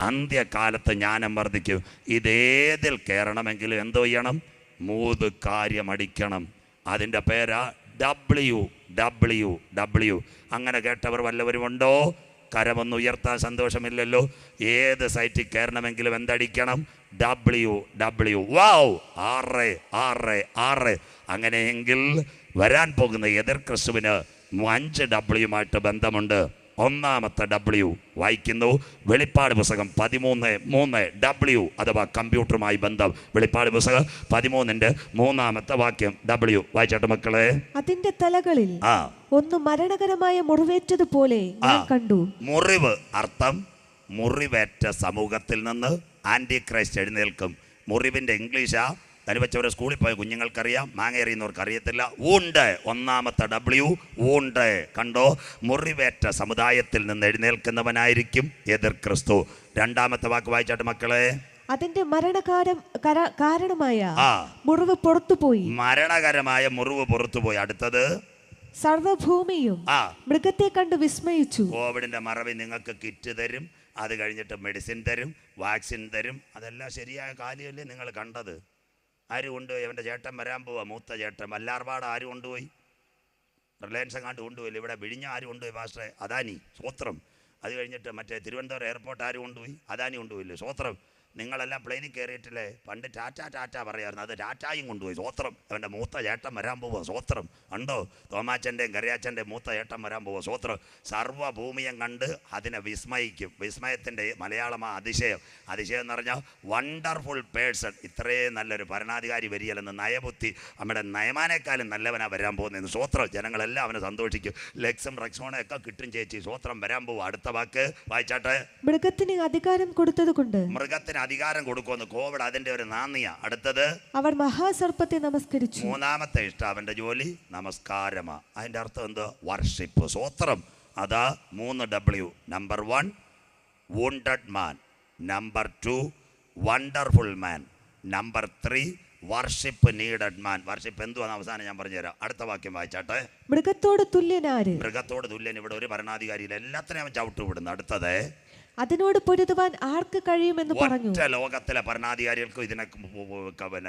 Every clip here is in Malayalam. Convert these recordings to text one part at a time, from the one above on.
അന്ത്യകാലത്ത് ജ്ഞാനം വർദ്ധിക്കും ഇതേതിൽ കയറണമെങ്കിലും എന്തോ ചെയ്യണം? മൂത് കാര്യം അടിക്കണം അതിന്റെ പേരാ ഡബ്ല്യു ഡബ്ല്യു ഡബ്ല്യു അങ്ങനെ കേട്ടവർ വല്ലവരും ഉണ്ടോ? കരമൊന്ന് ഉയർത്താൻ സന്തോഷമില്ലല്ലോ. ഏത് സൈറ്റിൽ കയറണമെങ്കിലും എന്തടിക്കണം? ഡബ്ല്യു ഡബ്ല്യു വാവ് ആറ് ആറ് ആറ്. അങ്ങനെയെങ്കിൽ വരാൻ പോകുന്ന എതിർ ക്രിസ്തുവിന് അഞ്ച് ഡബ്ല്യുമായിട്ട് ബന്ധമുണ്ട്. ഒന്നാമത്തെ ഡബ്ല്യു വായിക്കുന്നു. വെളിപ്പാട് പുസ്തകം പതിമൂന്ന് മൂന്ന് ഡബ്ല്യു അഥവാ കമ്പ്യൂട്ടറുമായി ബന്ധം. വെളിപ്പാട് പുസ്തകം പതിമൂന്നിന്റെ മൂന്നാമത്തെ വാക്യം ഡബ്ല്യു വായിച്ചോട്ടെ മക്കളെ. അതിന്റെ തലകളിൽ ആ. ഒന്ന് മരണകരമായ മുറിവേറ്റതുപോലെ കണ്ടു. മുറിവ് അർത്ഥം മുറിവേറ്റ സമൂഹത്തിൽ നിന്ന് ആന്റി ക്രൈസ്റ്റ് എഴുന്നേൽക്കും. മുറിവിന്റെ ഇംഗ്ലീഷാ അനുവച്ചവരെ സ്കൂളിൽ പോയ കുഞ്ഞുങ്ങൾക്കറിയാം മാങ്ങ എറിയുന്നവർക്ക് അറിയത്തില്ല. ഊണ്ട് ഒന്നാമത്തെ ഡബ്ല്യു ഊണ്ട് കണ്ടോ? മുറിവേറ്റ സമുദായത്തിൽ നിന്ന് എഴുന്നേൽക്കുന്നവനായിരിക്കും എതിർ ക്രിസ്തു. രണ്ടാമത്തെ വാക്ക് വായിച്ചാട്ട് മക്കളെ. അതിന്റെ മരണകാരം കര- കാരണമായ മുറിവ് പുറത്തുപോയി മരണകരമായ മുറിവ് പുറത്തുപോയി അടുത്തത്? സർവഭൂമിയും മൃഗത്തെ കണ്ട് വിസ്മയിച്ചു. കോവിഡിന്റെ മറവി നിങ്ങൾക്ക് കിറ്റ് തരും അത് കഴിഞ്ഞിട്ട് മെഡിസിൻ തരും വാക്സിൻ തരും അതെല്ലാം ശരിയായ കാര്യമല്ലേ നിങ്ങൾ കണ്ടത്? ആര് കൊണ്ടുപോയി അവന്റെ ചേട്ടൻ വരാൻ പോവാ മൂത്ത ചേട്ടൻ. വല്ലാർപാട് ആര് കൊണ്ടുപോയി റിലയൻസ് എങ്ങാണ്ട് കൊണ്ടുപോയില്ല? ഇവിടെ വിഴിഞ്ഞ ആര് കൊണ്ടുപോയി മാസ്റ്ററെ? അദാനി സ്വത്രം അത് കഴിഞ്ഞിട്ട് മറ്റേ തിരുവനന്തപുരം എയർപോർട്ട് ആര് കൊണ്ടുപോയി അദാനി കൊണ്ടുപോയില്ലേ? സ്വത്രം നിങ്ങളെല്ലാം പ്ലെയിനിൽ കയറിയിട്ടില്ലേ? പണ്ട് ടാറ്റ ടാറ്റ പറയായിരുന്നു. അത് ടാറ്റായും കൊണ്ടുപോയി. സ്വോത്രം അവന്റെ മൂത്ത ചേട്ടൻ വരാൻ പോവുക സ്വോത്രം ഉണ്ടോ തോമാച്ചന്റെയും കറിയാച്ചന്റെയും മൂത്ത ചേട്ടൻ വരാൻ പോവുക സ്വോത്രം സർവഭൂമിയും കണ്ട് അതിനെ വിസ്മയിക്കും. വിസ്മയത്തിന്റെ മലയാളമാണ് അതിശയം. അതിശയം എന്ന് പറഞ്ഞാൽ വണ്ടർഫുൾ പേഴ്സൺ ഇത്രയും നല്ലൊരു ഭരണാധികാരി വരികയല്ലെന്ന് നയബുദ്ധി നമ്മുടെ നയമാനേക്കാളും നല്ലവനാണ് വരാൻ പോകുന്നതെന്ന് സ്വോത്രം ജനങ്ങളെല്ലാം അവനെ സന്തോഷിക്കും. ലെക്സും റെക്സോണും ഒക്കെ കിട്ടും ചേച്ചി. സ്വോത്രം വരാൻ പോവുക അടുത്ത വാക്ക് വായിച്ചാട്ടെ. മൃഗത്തിന് അധികാരം കൊടുത്തത് കൊണ്ട്. മൃഗത്തിന് അധികാരം കൊടുക്കുമെന്ന് കോവിഡ് അതിന്റെ ഒരു നാന്ദിയ അടുത്തത്? അവർ മഹാസർപ്പത്തെ നമസ്കരിച്ചു. മൂന്നാമത്തെ ഇഷ്ടം അവന്റെ ജോലി നമസ്കാരമാ. അതിന്റെ അർത്ഥം എന്ത്? വർഷിപ്പ്. സ്വോത്രം അതാ മൂന്ന് W number one wounded man number two wonderful man number three worship needed man worship എന്തുവാന്ന് അവസാനം ഞാൻ പറഞ്ഞുതരാം. അടുത്ത വാക്യം വായിച്ചാട്ടെ. മൃഗത്തോട് തുല്യനാര്? മൃഗത്തോട് തുല്യൻ ഇവിടെ ഒരു ഭരണാധികാരിയിൽ എല്ലാത്തിനെയും അവൻ ചവിട്ട് വിടുന്നു അടുത്തത് അതിനോട് പൊരുതുവാൻ ആർക്ക് കഴിയുമെന്ന് പറഞ്ഞു? ഒറ്റ ലോകത്തിലെ ഭരണാധികാരികൾക്കും ഇതിനെ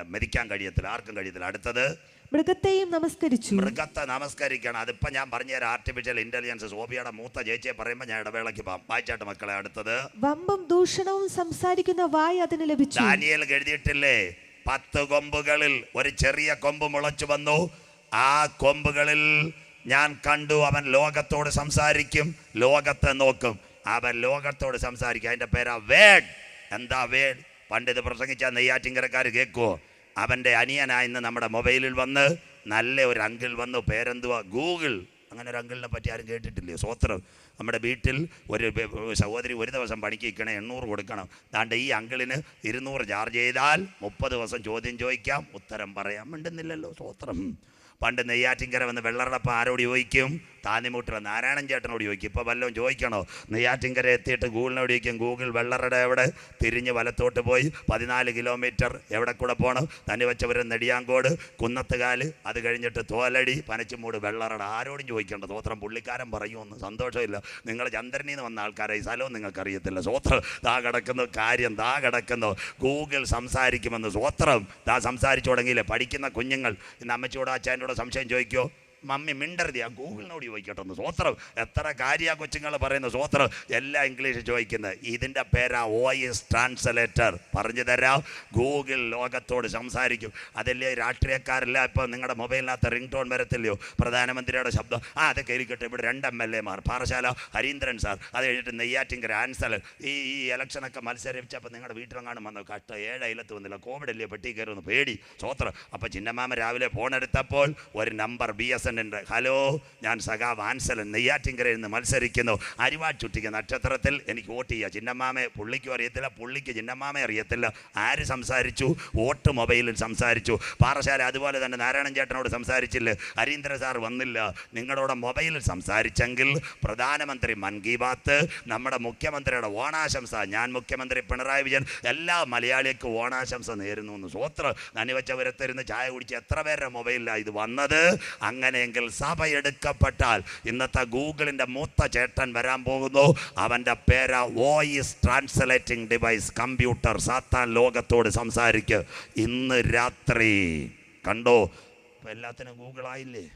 മരിക്കാൻ കഴിയത്തില്ല. ആർക്കും കഴിയത്തില്ല. അടുത്തത്? മൃഗത്തെയും നമസ്കരിച്ചു. മൃഗത്തെ നമസ്കരിക്കണം. അതിപ്പോ ഞാൻ പറഞ്ഞ ആർട്ടിഫിഷ്യൽ ഇന്റലിജൻസ് സോഫിയുടെ മൂത്ത ചേച്ചിയെ പറയുമ്പോൾ ഞാൻ ഇടവേളയ്ക്ക് പോകാം വായിച്ചാട്ട് മക്കളെ അടുത്തത്? വമ്പും ദൂഷണവും സംസാരിക്കുന്ന വായ അതിന് ലഭിച്ചു. ഡാനിയൽ എഴുതിയിട്ടില്ലേ? പത്ത് കൊമ്പുകളിൽ ഒരു ചെറിയ കൊമ്പ് മുളച്ചു വന്നു. ആ കൊമ്പുകളിൽ ഞാൻ കണ്ടു. അവൻ ലോകത്തോട് സംസാരിക്കും. ലോകത്തെ നോക്കും. അവൻ ലോകത്തോട് സംസാരിക്കുക അതിന്റെ പേരാ വേഡ് എന്താ വേഡ് പണ്ട് ഇത് പ്രസംഗിച്ച നെയ്യാറ്റിങ്കരക്കാർ കേൾക്കുമോ അവന്റെ അനിയനാ ഇന്ന് നമ്മുടെ മൊബൈലിൽ വന്ന് നല്ല ഒരു അങ്കിൾ വന്നു. പേരെന്തുവാ? ഗൂഗിൾ. അങ്ങനെ ഒരു അങ്കിളിനെ പറ്റി ആരും കേട്ടിട്ടില്ലേ? സ്വത്രം. നമ്മുടെ വീട്ടിൽ ഒരു സഹോദരി ഒരു ദിവസം പണിക്ക് നിൽക്കണേ എണ്ണൂറ് കൊടുക്കണം. അതാണ്ട് ഈ അങ്കിളിന് ഇരുന്നൂറ് ചാർജ് ചെയ്താൽ മുപ്പത് ദിവസം ചോദ്യം ചോദിക്കാം. ഉത്തരം പറയാം മിണ്ടുന്നില്ലല്ലോ. സ്വത്രം. പണ്ട് നെയ്യാറ്റിങ്കര വന്ന് വെള്ളറടപ്പ് ആരോട് ചോദിക്കും? താന്നിമുട്ടിൽ നാരായണൻ ചേട്ടനോട് ചോദിക്കും. ഇപ്പോൾ വല്ലതും ചോദിക്കണോ? നെയ്യാറ്റിങ്കര എത്തിയിട്ട് ഗൂഗിളിനോട് ചോദിക്കും ഗൂഗിൾ വെള്ളറട എവിടെ? തിരിഞ്ഞ് വലത്തോട്ട് പോയി പതിനാല് കിലോമീറ്റർ എവിടെ കൂടെ പോകണം തന്നെ വെച്ചവരും നെടിയാങ്കോട് കുന്നത്തുകാൽ അത് കഴിഞ്ഞിട്ട് തോലടി പനച്ചുമൂട് വെള്ളറട. ആരോടും ചോദിക്കേണ്ട. സ്വത്രം പുള്ളിക്കാരൻ പറയുമെന്ന് സന്തോഷമില്ല. നിങ്ങൾ ചന്ദ്രനിൽ നിന്ന് വന്ന ആൾക്കാരെ ഈ സ്ഥലവും നിങ്ങൾക്കറിയത്തില്ല. സ്വോത്രം താ കിടക്കുന്നു കാര്യം താ കിടക്കുന്നു. ഗൂഗിൾ സംസാരിക്കുമെന്ന് സ്വത്രം താ സംസാരിച്ചു തുടങ്ങിയില്ലേ? പഠിക്കുന്ന കുഞ്ഞുങ്ങൾ ഇന്ന് അമ്മച്ചോടോ അച്ഛന്റെ സംശയം ചോദിക്കോ. മമ്മി മിണ്ടരുത്. ആ ഗൂഗിളിനോട് ചോദിക്കട്ടെ ഒന്ന്. സ്വോത്രം എത്ര കാര്യ കൊച്ചുങ്ങൾ പറയുന്ന സ്വോത്രം എല്ലാം ഇംഗ്ലീഷ് ചോദിക്കുന്നത്. ഇതിന്റെ പേരാ വോയിസ് ട്രാൻസ്ലേറ്റർ പറഞ്ഞു തരാം. ഗൂഗിൾ ലോകത്തോട് സംസാരിക്കും. അതല്ലേ രാഷ്ട്രീയക്കാരെല്ലാം ഇപ്പോൾ നിങ്ങളുടെ മൊബൈലിനകത്ത് റിംഗ് ടോൺ വരത്തില്ലയോ? പ്രധാനമന്ത്രിയുടെ ശബ്ദം. ആ അതൊക്കെ ഇരിക്കട്ടെ ഇവിടെ രണ്ട് എം എൽ എമാർ. പാറശാല ഹരീന്ദ്രൻ സാർ. അത് കഴിഞ്ഞിട്ട് നെയ്യാറ്റിങ്കര ആൻസൽ ഈ ഈ ഇലക്ഷനൊക്കെ മത്സരിച്ചപ്പോൾ നിങ്ങളുടെ വീട്ടിലെങ്ങാനും വന്നു? കഷ്ടം. ഏഴ് അയലത്ത് വന്നില്ല. കോവിഡ് അല്ലേ പെട്ടി കയറുമെന്ന് പേടി. സ്വോത്രം അപ്പോൾ ചിന്നമാമ രാവിലെ ഫോൺ എടുത്തപ്പോൾ ഒരു number B S N hello ഞാൻ സഖാ വാൻസലൻ നെയ്യാറ്റിങ്കരയിൽ നിന്ന് മത്സരിക്കുന്നു. അരിവാൾ ചുറ്റിക നക്ഷത്രത്തിൽ എനിക്ക് വോട്ട് ചെയ്യുക ചിന്നമ്മാമേ പുള്ളിക്കും അറിയത്തില്ല പുള്ളിക്ക് ചിന്നമ്മാമെ അറിയത്തില്ല. ആര് സംസാരിച്ചു? വോട്ട് മൊബൈലിൽ സംസാരിച്ചു. പാറശാല അതുപോലെ തന്നെ നാരായണൻ ചേട്ടനോട് സംസാരിച്ചില്ല? ഹരീന്ദ്ര സാർ വന്നില്ല. നിങ്ങളോട് മൊബൈലിൽ സംസാരിച്ചെങ്കിൽ പ്രധാനമന്ത്രി മൻ കി ബാത്ത് നമ്മുടെ മുഖ്യമന്ത്രിയുടെ ഓണാശംസ ഞാൻ മുഖ്യമന്ത്രി പിണറായി വിജയൻ എല്ലാ മലയാളിക്കും ഓണാശംസ നേരുന്നു എന്ന് സ്വത്ര നനിവച്ചവരത്തിരുന്ന് ചായ കുടിച്ച് എത്ര പേരുടെ മൊബൈലിലാണ് ഇത് വന്നത്? അങ്ങനെ അങ്ങനെയെങ്കിൽ സഭ എടുക്കപ്പെട്ടാൽ ഇന്നത്തെ ഗൂഗിളിന്റെ മൂത്ത ചേട്ടൻ വരാൻ പോകുന്നു. അവന്റെ പേര് വോയിസ് ട്രാൻസ്ലേറ്റിംഗ് ഡിവൈസ്. കമ്പ്യൂട്ടർ സാത്താൻ ലോകത്തോട് സംസാരിക്കുക ഇന്ന് രാത്രി. കണ്ടോ? ഇപ്പൊ എല്ലാത്തിനും ഗൂഗിളായില്ലേ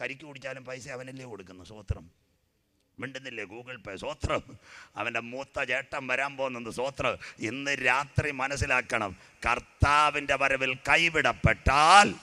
കരിക്ക് കുടിച്ചാലും പൈസ അവനല്ലേ കൊടുക്കുന്നു. സ്വത്രം. മിണ്ടുന്നില്ലേ ഗൂഗിൾ പേ? സ്വത്രം. അവന്റെ മൂത്ത ചേട്ടൻ വരാൻ പോകുന്നത് സ്വത്രം. ഇന്ന് രാത്രി മനസ്സിലാക്കണം. കർത്താവിന്റെ വരവിൽ കൈവിടപ്പെട്ടാൽ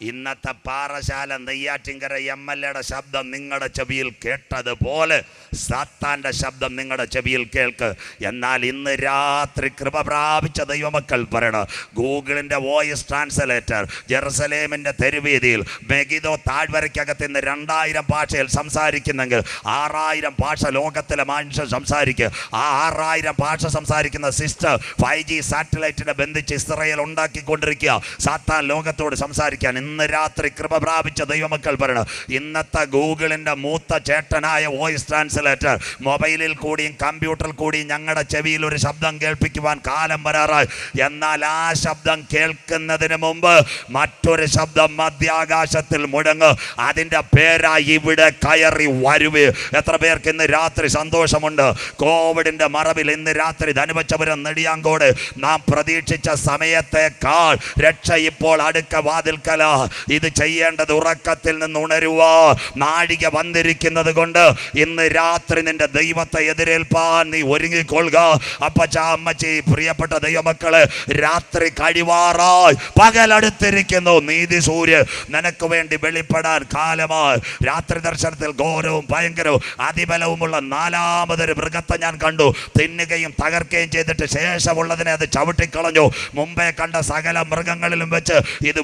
ഇന്നത്തെ പാറശാല നെയ്യാറ്റിങ്കര എം എൽ എയുടെ ശബ്ദം നിങ്ങളുടെ ചെവിയിൽ കേട്ടതുപോലെ സാത്താന്റെ ശബ്ദം നിങ്ങളുടെ ചെവിയിൽ കേൾക്ക്. എന്നാൽ ഇന്ന് രാത്രി കൃപ പ്രാപിച്ച ദൈവമക്കൾ പറയണം ഗൂഗിളിന്റെ വോയിസ് ട്രാൻസ്ലേറ്റർ ജെറുസലേമിന്റെ തെരുവീതിയിൽ മെഗിദോ താഴ്വരയ്ക്കകത്ത് ഇന്ന് രണ്ടായിരം ഭാഷയിൽ സംസാരിക്കുന്നെങ്കിൽ ആറായിരം ഭാഷ ലോകത്തിലെ മനുഷ്യൻ സംസാരിക്കുക ആ ആറായിരം ഭാഷ സംസാരിക്കുന്ന സിസ്റ്റർ ഫൈവ് ജി സാറ്റലൈറ്റിനെ ബന്ധിച്ച് ഇസ്രയേൽ ഉണ്ടാക്കിക്കൊണ്ടിരിക്കുക. സാത്താൻ ലോകത്തോട് സംസാരിക്കാൻ ഇന്ന് രാത്രി കൃപ പ്രാപിച്ച ദൈവമക്കൾ പറയണം ഇന്നത്തെ ഗൂഗിളിന്റെ മൂത്ത ചേട്ടനായ വോയിസ് ട്രാൻസ്ലേറ്റർ മൊബൈലിൽ കൂടിയും കമ്പ്യൂട്ടറിൽ കൂടിയും ഞങ്ങളുടെ ചെവിയിൽ ഒരു ശബ്ദം കേൾപ്പിക്കുവാൻ കാലം വരാറായി. എന്നാൽ ആ ശബ്ദം കേൾക്കുന്നതിന് മുമ്പ് മറ്റൊരു ശബ്ദം മധ്യാകാശത്തിൽ മുഴങ്ങ്. അതിന്റെ പേരായി ഇവിടെ കയറി വരുവേ. എത്ര പേർക്ക് ഇന്ന് രാത്രി സന്തോഷമുണ്ട്. കോവിഡിന്റെ മറവിൽ ഇന്ന് രാത്രി ധനുവച്ചപുരം നെടിയാങ്കോട് നാം പ്രതീക്ഷിച്ച സമയത്തേക്കാൾ രക്ഷ ഇപ്പോൾ അടുക്ക വാതിൽക്കല. ഇത് ചെയ്യേണ്ടത് ഉറക്കത്തിൽ നിന്ന് ഉണരുക നാഴിക വന്നിരിക്കുന്നത് കൊണ്ട് ഇന്ന് രാത്രി നിന്റെ ദൈവത്തെ എതിരേൽപ്പാൻ നീ ഒരുങ്ങിക്കൊള്ളുക. അപ്പച്ച അമ്മച്ചി പ്രിയപ്പെട്ട ദൈവമക്കൾ രാത്രി കഴിവാറായി. പകലടുത്തിരിക്കുന്നു നീതി സൂര്യ. നിനക്ക് വേണ്ടി വെളിപ്പെടാൻ കാലമായി. രാത്രി ദർശനത്തിൽ ഘോരവും ഭയങ്കരവും അതിബലവുമുള്ള നാലാമതൊരു മൃഗത്തെ ഞാൻ കണ്ടു. തിന്നുകയും തകർക്കുകയും ചെയ്തിട്ട് ശേഷമുള്ളതിനെ അത് ചവിട്ടിക്കളഞ്ഞു. മുമ്പേ കണ്ട സകല മൃഗങ്ങളിലും വെച്ച് ഇത്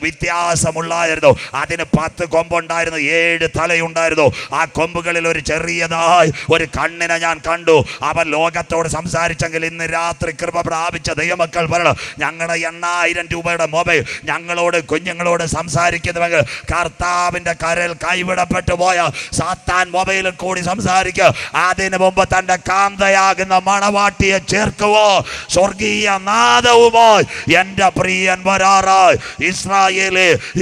വ്യത്യാസമുള്ളായിരുന്നു അതിന് പത്ത് കൊമ്പുണ്ടായിരുന്നു. ഏഴ് തലയുണ്ടായിരുന്നു. ആ കൊമ്പുകളിൽ ഒരു ചെറിയതായി ഒരു കണ്ണിനെ ഞാൻ കണ്ടു. അവൻ ലോകത്തോട് സംസാരിച്ചെങ്കിൽ ഇന്ന് രാത്രി കൃപ പ്രാപിച്ച ദൈവമക്കൾ പറയണം ഞങ്ങളുടെ എണ്ണായിരം രൂപയുടെ മൊബൈൽ ഞങ്ങളോട് കുഞ്ഞുങ്ങളോട് സംസാരിക്കുന്നുവെങ്കിൽ കർത്താവിന്റെ കരൽ കൈവിടപ്പെട്ടു പോയ സാത്താൻ മൊബൈലിൽ കൂടി സംസാരിക്കുക അതിനു മുമ്പ് തന്റെ കാന്തയാകുന്ന മണവാട്ടിയെ ചേർക്കുവോ? സ്വർഗീയ നാദവുമായി എന്റെ പ്രിയൻ വരാറായി. ഇസ്രായേൽ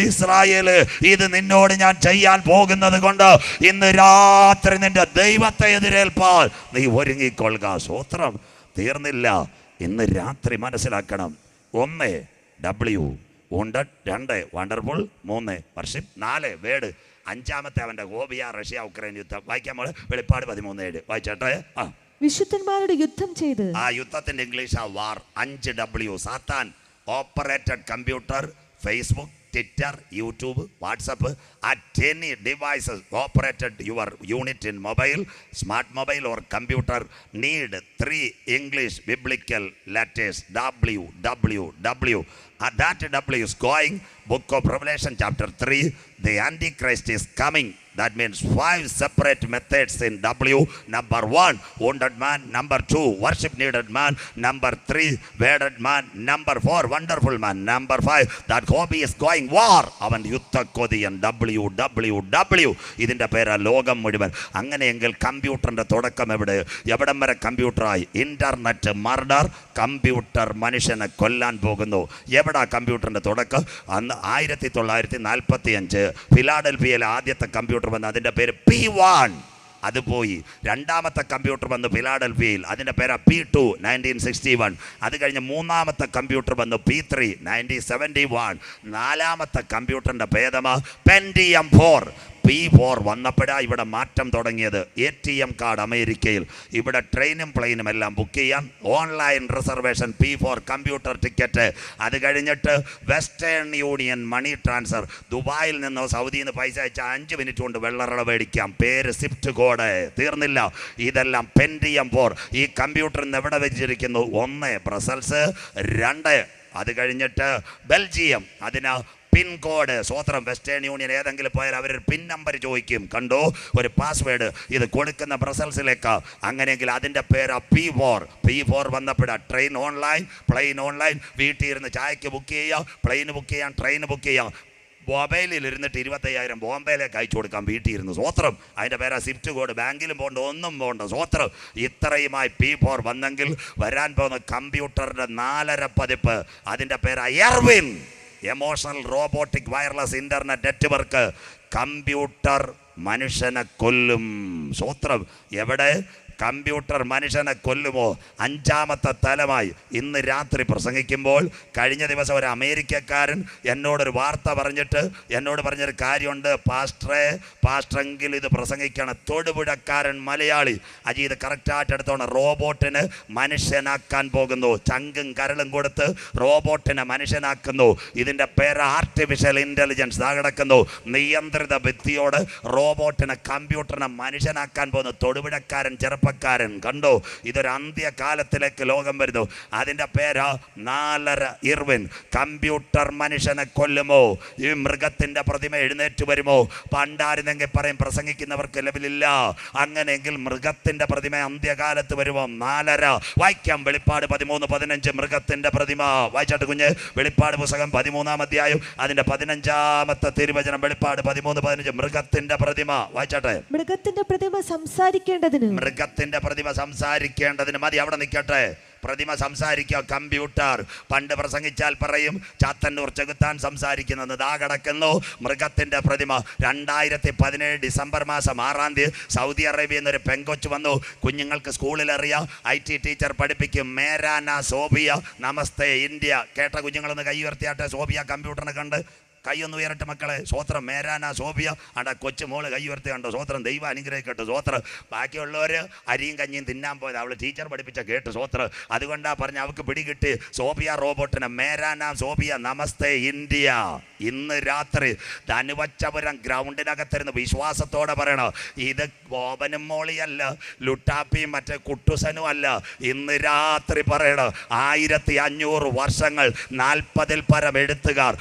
ഇസ്രായേൽ ഇത് നിന്നോട് ഞാൻ ചെയ്യാൻ പോകുന്നത് കൊണ്ട് ഇന്ന് രാത്രി നിന്റെ ദൈവത്തെ എതിരേൽപ്പാൽ നീ ഒരുങ്ങിക്കൊള്ളുക. സ്വോത്രം തീർന്നില്ല. ഇന്ന് രാത്രി മനസ്സിലാക്കണം. ഒന്ന് ഡബ്ല്യു ഉണ്ട് രണ്ട് വണ്ടർഫുൾ മൂന്ന് വർഷം നാല് വേട് അഞ്ചാമത്തെ അവന്റെ ഗോപിയ റഷ്യ ഉക്രൈൻ യുദ്ധം. വായിക്കാൻ പോലെ വെളിപ്പാട് പതിമൂന്ന് ഏഴ്. വായിച്ചോട്ടെ? ആ. വിശുദ്ധന്മാരുടെ യുദ്ധം ചെയ്ത്. ആ യുദ്ധത്തിന്റെ ഇംഗ്ലീഷ് ആ വാർ. അഞ്ച് ഡബ്ല്യു സാത്താൻ operated computer Facebook Twitter, YouTube, WhatsApp, at any devices operated your unit in mobile, smart mobile or computer need three English biblical letters W, W, W. That W is going book of revelation chapter three the antichrist is coming That means five separate methods in W. Number one, wounded man. Number two, worship needed man. Number three, wedded man. Number four, wonderful man. Number five, that hobby is going war. അവൻ യുദ്ധക്കൊതിയൻ ഡബ്ല്യു ഡബ്ല്യു ഡബ്ല്യു ഇതിന്റെ പേരാ ലോകം മുഴുവൻ അങ്ങനെയെങ്കിൽ കമ്പ്യൂട്ടറിന്റെ തുടക്കം എവിടെ എവിടം വരെ കമ്പ്യൂട്ടറായി ഇന്റർനെറ്റ് മർഡർ കമ്പ്യൂട്ടർ മനുഷ്യനെ കൊല്ലാൻ പോകുന്നു എവിടാ കമ്പ്യൂട്ടറിന്റെ തുടക്കം? അന്ന് ആയിരത്തി തൊള്ളായിരത്തി നാൽപ്പത്തി അഞ്ച് ഫിലാഡൽഫിയയിലെ ആദ്യത്തെ കമ്പ്യൂട്ടർ വന്ന് അതിന്റെ പേര് പി വൺ. അത് പോയി. രണ്ടാമത്തെ കമ്പ്യൂട്ടർ വന്ന് ഫിലാഡൽഫിയയിൽ. അതിന്റെ പേരാ P two nineteen sixty one. അത് കഴിഞ്ഞ് മൂന്നാമത്തെ കമ്പ്യൂട്ടർ വന്ന് P three nineteen seventy one. നാലാമത്തെ കമ്പ്യൂട്ടറിന്റെ ഭേദമാ പെൻഡിയം ഫോർ. പി ഫോർ വന്നപ്പോഴാണ് ഇവിടെ മാറ്റം തുടങ്ങിയത്. എ ടി എം കാർഡ് അമേരിക്കയിൽ. ഇവിടെ ട്രെയിനും പ്ലെയിനും എല്ലാം ബുക്ക് ചെയ്യാം online reservation P four computer ticket അത് കഴിഞ്ഞിട്ട് വെസ്റ്റേൺ യൂണിയൻ മണി ട്രാൻസ്ഫർ ദുബായിൽ നിന്നോ സൗദിയിൽ നിന്ന് പൈസ അയച്ചാൽ അഞ്ച് മിനിറ്റ് കൊണ്ട് വെള്ളറട മേടിക്കാം. പേര് സിഫ്റ്റ് കോഡ് തീർന്നില്ല. ഇതെല്ലാം പെൻഡിയം ഫോർ ഈ കമ്പ്യൂട്ടർ ഇന്ന് എവിടെ വെച്ചിരിക്കുന്നു? ഒന്ന് ബ്രസൽസ് രണ്ട്. അത് കഴിഞ്ഞിട്ട് ബെൽജിയം അതിന് പിൻ കോഡ്. സ്വോത്രം വെസ്റ്റേൺ യൂണിയൻ ഏതെങ്കിലും പോയാൽ അവർ പിൻ നമ്പർ ചോദിക്കും. കണ്ടോ? ഒരു പാസ്വേഡ്. ഇത് കൊടുക്കുന്ന ബ്രസൽസിലേക്ക്. അങ്ങനെയെങ്കിൽ അതിന്റെ പേരാ പി ഫോർ. പി ഫോർ വന്നപ്പോഴാണ് ട്രെയിൻ ഓൺലൈൻ പ്ലെയിൻ ഓൺലൈൻ. വീട്ടിൽ ഇരുന്ന് ചായക്ക് ബുക്ക് ചെയ്യാം പ്ലെയിൻ ബുക്ക് ചെയ്യാം ട്രെയിൻ ബുക്ക് ചെയ്യാം. മൊബൈലിൽ ഇരുന്നിട്ട് ഇരുപത്തയ്യായിരം ബോംബെയിലേക്ക് അയച്ചു കൊടുക്കാം വീട്ടിൽ ഇരുന്ന്. സ്വോത്രം. അതിന്റെ പേരാ സിഫ്റ്റ് കോഡ്. ബാങ്കിലും പോകണ്ട ഒന്നും പോകണ്ട. സ്വോത്രം. ഇത്രയുമായി പി ഫോർ വന്നെങ്കിൽ വരാൻ പോകുന്ന കമ്പ്യൂട്ടറിന്റെ നാലര പതിപ്പ്. അതിന്റെ പേരാ Erwin. Emotional robotic wireless internet network computer മനുഷ്യനെ കൊല്ലും. സ്വത്രം എവിടെ? കമ്പ്യൂട്ടർ മനുഷ്യനെ കൊല്ലുമോ? അഞ്ചാമത്തെ തലമായി ഇന്ന് രാത്രി പ്രസംഗിക്കുമ്പോൾ കഴിഞ്ഞ ദിവസം ഒരു അമേരിക്കക്കാരൻ എന്നോടൊരു വാർത്ത പറഞ്ഞിട്ട് എന്നോട് പറഞ്ഞൊരു കാര്യമുണ്ട്. പാസ്റ്ററെ പാസ്റ്ററെങ്കിൽ ഇത് പ്രസംഗിക്കണം. തൊടുപുഴക്കാരൻ മലയാളി. അജി ഇത് കറക്റ്റായിട്ട് എടുത്തോണം റോബോട്ടിന് മനുഷ്യനാക്കാൻ പോകുന്നു. ചങ്കും കരളും കൊടുത്ത് റോബോട്ടിനെ മനുഷ്യനാക്കുന്നു. ഇതിന്റെ പേര് ആർട്ടിഫിഷ്യൽ ഇന്റലിജൻസ് ഇതാ കിടക്കുന്നു. നിയന്ത്രിത ഭിത്തിയോട് റോബോട്ടിനെ കമ്പ്യൂട്ടറിനെ മനുഷ്യനാക്കാൻ പോകുന്നു. തൊടുപുഴക്കാരൻ ചെറുപ്പക്കാരൻ. കണ്ടോ? ഇതൊരു അന്ത്യകാലത്തിലേക്ക് ലോകം വരുന്നു. അതിന്റെ പേരാ നാലര ഇർവിൻ. കമ്പ്യൂട്ടർ മനുഷ്യനെ കൊല്ലുമോ? ഈ മൃഗത്തിന്റെ പ്രതിമ എഴുന്നേറ്റ് വരുമോ? പണ്ടായിരുന്നെങ്കിൽ പറയും പ്രസംഗിക്കുന്നവർക്ക് ലെവലില്ല. അങ്ങനെയെങ്കിൽ മൃഗത്തിന്റെ പ്രതിമ അന്ത്യകാലത്ത് വരുമോ? നാലര. വായിക്കാം. വെളിപ്പാട് പതിമൂന്ന് പതിനഞ്ച് മൃഗത്തിന്റെ പ്രതിമ. വായിച്ചാട്ട് കുഞ്ഞ്. വെളിപ്പാട് പുസ്തകം പതിമൂന്നാം അധ്യായം. അതിന്റെ പതിനഞ്ചാമത്തെ തിരുവചനം. വെളിപ്പാട് പതിമൂന്ന് പതിനഞ്ച്. മൃഗത്തിന്റെ പ്രതിമ. വായിച്ചാട്ടെ. മൃഗത്തിന്റെ പ്രതിമ സംസാരിക്കേണ്ടതിന്. മൃഗത്തിന്റെ പ്രതിമ സംസാരിക്കേണ്ടതിന് മതി. അവിടെ നിൽക്കട്ടെ. പ്രതിമ സംസാരിക്കുക. കമ്പ്യൂട്ടർ. പണ്ട് പ്രസംഗിച്ചാൽ പറയും ചാത്തന്നൂർ ചെകുത്താൻ സംസാരിക്കുന്നത് ദാ കിടക്കുന്നു മൃഗത്തിന്റെ പ്രതിമ. രണ്ടായിരത്തി പതിനേഴ് ഡിസംബർ മാസം ആറാം തീയതി സൗദി അറേബ്യയിൽ നിന്നൊരു പെങ്കൊച്ച് വന്നു. കുഞ്ഞുങ്ങൾക്ക് സ്കൂളിൽ അറിയാം ഐ ടി ടീച്ചർ പഠിപ്പിക്കും. മേരാന സോബിയ നമസ്തേ ഇന്ത്യ. കേട്ട കുഞ്ഞുങ്ങളൊന്ന് കൈ ഉയർത്തിയാട്ടെ. സോബിയ കമ്പ്യൂട്ടറിനെ കണ്ട് കൈയൊന്ന് ഉയരട്ടെ മക്കളെ. സ്വോത്രം മേരാന സോഫിയ. ആണ്ട കൊച്ചു മോൾ കൈ ഉയർത്തി കണ്ടോ? സ്വോത്രം ദൈവം അനുഗ്രഹിക്കട്ടെ. സ്വോത്രം. ബാക്കിയുള്ളവർ അരിയും കഞ്ഞിയും തിന്നാൻ പോയത്. അവൾ ടീച്ചർ പഠിപ്പിച്ച കേട്ട് സ്വോത്രം. അതുകൊണ്ടാ പറഞ്ഞ അവൾക്ക് പിടികിട്ടി. സോഫിയ റോബോട്ടിന് മേരാന സോഫിയ നമസ്തേ ഇന്ത്യ. ഇന്ന് രാത്രി ധനുവച്ചപുരം ഗ്രൗണ്ടിനകത്തിരുന്ന് വിശ്വാസത്തോടെ പറയണം? ഇത് ബോബനും മോളിയല്ല ലുട്ടാപ്പിയും മറ്റേ കുട്ടുസനും അല്ല. ഇന്ന് രാത്രി പറയണം? ആയിരത്തി അഞ്ഞൂറ് വർഷങ്ങൾ നാൽപ്പതിൽ പരം എഴുത്തുകാർ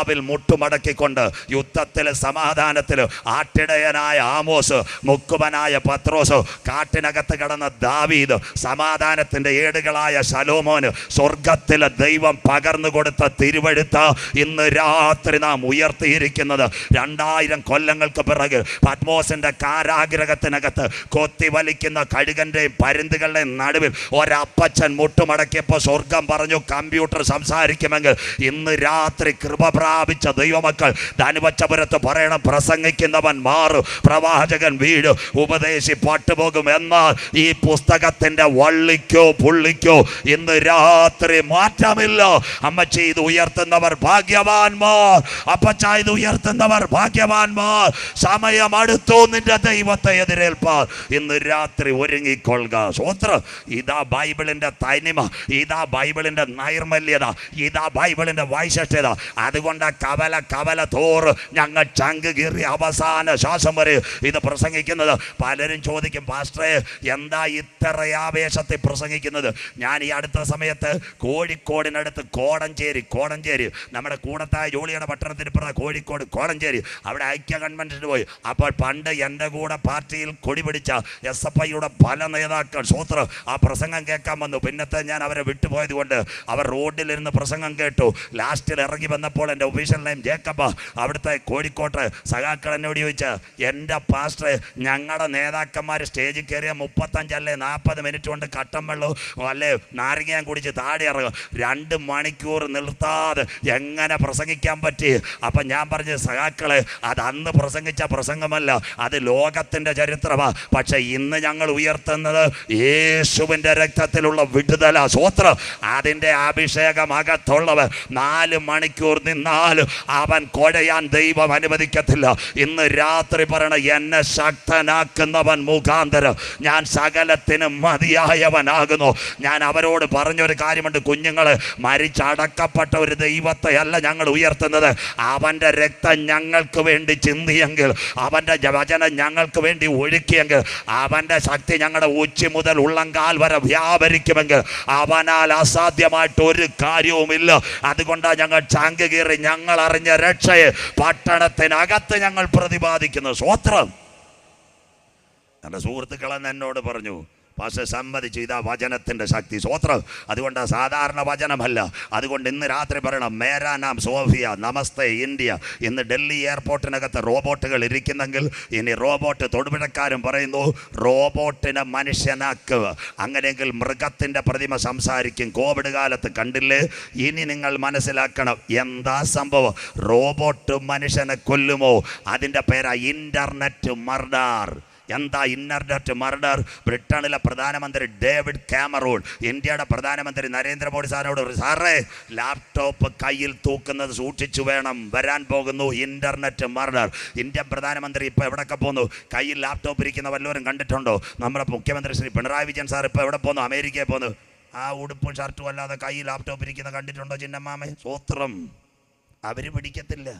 ആത്മാവിൽ മുട്ടുമടക്കിക്കൊണ്ട് യുദ്ധത്തിൽ സമാധാനത്തിൽ ആട്ടിടയനായ ആമോസ് മുക്കുവനായ പത്രോസ് കാട്ടിനകത്ത് കടന്ന ദാവീദ് സമാധാനത്തിന്റെ ഏടുകളായ ശലോമോന് സ്വർഗത്തിലെ ദൈവം പകർന്നു കൊടുത്ത തിരുവഴുത്ത ഇന്ന് രാത്രി നാം ഉയർത്തിയിരിക്കുന്നത്. രണ്ടായിരം കൊല്ലങ്ങൾക്ക് പിറകെ പത്മോസിന്റെ കാരാഗ്രഹത്തിനകത്ത് കൊത്തി വലിക്കുന്ന കഴുകന്റെയും പരുന്തുകളുടെയും നടുവിൽ ഒരപ്പച്ചൻ മുട്ടുമടക്കിയപ്പോൾ സ്വർഗം പറഞ്ഞു കമ്പ്യൂട്ടർ സംസാരിക്കുമെങ്കിൽ ഇന്ന് രാത്രി കൃപ പ്രാപിച്ച ദൈവമക്കൾ. ധനുപച്ചപുരത്ത് പറയണം പ്രസംഗിക്കുന്നവൻ മാറും പ്രവാചകൻ വീട് ഉപദേശി പാട്ടുപോകും. എന്നാൽ ഈ പുസ്തകത്തിന്റെ വള്ളിക്കോ പുള്ളിക്കോ ഇന്ന് രാത്രി മാറ്റമില്ല. അമ്മ ഇത് ഉയർത്തുന്നവർ ഭാഗ്യവാൻമാർ അപ്പച്ച ഇത് ഉയർത്തുന്നവർ ഭാഗ്യവാൻമാർ സമയം അടുത്തു നിന്റെ ദൈവത്തെ എതിരേൽപ്പാർ. ഇന്ന് രാത്രി ഒരുങ്ങിക്കൊള്ളുക. സ്വോത്രം ഇതാ ബൈബിളിന്റെ തനിമ ഇതാ ബൈബിളിന്റെ നൈർമല്യത ഇതാ ബൈബിളിന്റെ വൈശിഷ്ട്യത. അതുകൊണ്ട് കവല കവല തോറ് ഞങ്ങൾ ചങ്ക് കീറി അവസാന ശ്വാസം വരെ ഇത് പ്രസംഗിക്കുന്നത്. പലരും ചോദിക്കും പാസ്റ്ററെ എന്താ ഇത്ര ആവേശത്തിൽ പ്രസംഗിക്കുന്നത്? ഞാൻ ഈ അടുത്ത സമയത്ത് കോഴിക്കോടിനടുത്ത് കോടഞ്ചേരി കോടഞ്ചേരി. നമ്മുടെ കൂടത്തായ ജോളിയുടെ പട്ടണത്തിന് പറഞ്ഞ കോഴിക്കോട് കോടഞ്ചേരി. അവിടെ ഐക്യ കൺവെൻഷന് പോയി. അപ്പോൾ പണ്ട് എന്റെ കൂടെ പാർട്ടിയിൽ കൊടി പിടിച്ച എസ് എഫ് ഐയുടെ പല നേതാക്കൾ സൂത്രം ആ പ്രസംഗം കേൾക്കാൻ വന്നു. പിന്നത്തെ ഞാൻ അവരെ വിട്ടുപോയത് കൊണ്ട് അവർ റോഡിലിരുന്ന് പ്രസംഗം കേട്ടു. ലാസ്റ്റിൽ ഇറങ്ങി വന്നപ്പോൾ എന്റെ ഒഫീഷ്യൽ നെയിം ജേക്കബ അവിടുത്തെ കോഴിക്കോട്ട് സഖാക്കൾ എന്നോട് ചോദിച്ച് എന്റെ പാസ്റ്റർ ഞങ്ങളുടെ നേതാക്കന്മാർ സ്റ്റേജിൽ കയറിയ മുപ്പത്തഞ്ചല്ലേ നാൽപ്പത് മിനിറ്റ് കൊണ്ട് കട്ടൻ വെള്ളവും അല്ലേ നാരങ്ങയും കുടിച്ച് താടി ഇറങ്ങും. രണ്ട് മണിക്കൂർ നിർത്താതെ എങ്ങനെ പ്രസംഗിക്കാൻ പറ്റി? അപ്പം ഞാൻ പറഞ്ഞ സഖാക്കളെ അത് അന്ന് പ്രസംഗിച്ച പ്രസംഗമല്ല അത് ലോകത്തിന്റെ ചരിത്രമാണ് പക്ഷേ ഇന്ന് ഞങ്ങൾ ഉയർത്തുന്നത് യേശുവിന്റെ രക്തത്തിലുള്ള വിടുതല സ്വോത്രം. അതിന്റെ അഭിഷേകം അകത്തുള്ളവർ നാല് മണിക്കൂർ നിന്നാലും അവൻ കുഴയാൻ ദൈവം അനുവദിക്കത്തില്ല. ഇന്ന് രാത്രി പറയണ എന്നെ ശക്തനാക്കുന്നവൻ മുഖാന്തരം ഞാൻ സകലത്തിനും മതിയായവനാകുന്നു. ഞാൻ അവരോട് പറഞ്ഞൊരു കാര്യമുണ്ട്. കുഞ്ഞുങ്ങൾ മരിച്ചടക്കപ്പെട്ട ഒരു ദൈവത്തെ അല്ല ഞങ്ങൾ ഉയർത്തുന്നത്. അവന്റെ രക്തം ഞങ്ങൾക്ക് വേണ്ടി ചിന്തിയെങ്കിൽ അവന്റെ വചനം ഞങ്ങൾക്ക് വേണ്ടി ഒഴുക്കിയെങ്കിൽ അവന്റെ ശക്തി ഞങ്ങളുടെ ഉച്ചി മുതൽ ഉള്ളങ്കാൽ വരെ വ്യാപരിക്കുമെങ്കിൽ അവനാൽ അസാധ്യമായിട്ട് ഒരു കാര്യവുമില്ല. അതുകൊണ്ടാണ് ഞങ്ങൾ ചാങ്ക് കീറി ഞങ്ങൾ അറിഞ്ഞ രക്ഷയെ പട്ടണത്തിനകത്ത് ഞങ്ങൾ പ്രതിപാദിക്കുന്നു. സ്വത്രം എന്റെ സുഹൃത്തുക്കളെന്ന് എന്നോട് പറഞ്ഞു പക്ഷെ സമ്മതിച്ചു ഇതാ വചനത്തിന്റെ ശക്തി. സ്വോത്രം. അതുകൊണ്ട് സാധാരണ വചനമല്ല. അതുകൊണ്ട് ഇന്ന് രാത്രി പറയണം മേരാ നാം സോഫിയ നമസ്തേ ഇന്ത്യ. ഇന്ന് ഡൽഹി എയർപോർട്ടിനകത്ത് റോബോട്ടുകൾ ഇരിക്കുന്നെങ്കിൽ ഇനി റോബോട്ട് തൊടുപുഴക്കാരും പറയുന്നു റോബോട്ടിനെ മനുഷ്യനാക്കുക. അങ്ങനെയെങ്കിൽ മൃഗത്തിന്റെ പ്രതിമ സംസാരിക്കും. കോവിഡ് കാലത്ത് കണ്ടില്ലേ? ഇനി നിങ്ങൾ മനസ്സിലാക്കണം എന്താ സംഭവം? റോബോട്ട് മനുഷ്യനെ കൊല്ലുമോ? അതിന്റെ പേരാ ഇന്റർനെറ്റ് മർഡർ. എന്താ ഇന്റർനെറ്റ് മർഡർ? ബ്രിട്ടനിലെ പ്രധാനമന്ത്രി ഡേവിഡ് കാമറൂൺ ഇന്ത്യയുടെ പ്രധാനമന്ത്രി നരേന്ദ്രമോദി സാറിനോട് സാറേ ലാപ്ടോപ്പ് കയ്യിൽ തൂക്കുന്നത് സൂക്ഷിച്ചു വേണം. വരാൻ പോകുന്നു ഇന്റർനെറ്റ് മർഡർ ഇന്ത്യൻ പ്രധാനമന്ത്രി ഇപ്പോൾ എവിടെയൊക്കെ പോകുന്നു കയ്യിൽ ലാപ്ടോപ്പ് ഇരിക്കുന്ന വല്ലവരും കണ്ടിട്ടുണ്ടോ? നമ്മുടെ മുഖ്യമന്ത്രി ശ്രീ പിണറായി വിജയൻ സാർ ഇപ്പോൾ എവിടെ പോകുന്നു അമേരിക്കയിൽ പോകുന്നു ആ ഉടുപ്പും ഷർട്ടും അല്ലാതെ കയ്യിൽ ലാപ്ടോപ്പ് ഇരിക്കുന്ന കണ്ടിട്ടുണ്ടോ ചിന്നമ്മാമേ? സ്വോത്രം അവർ പിടിക്കത്തില്ല.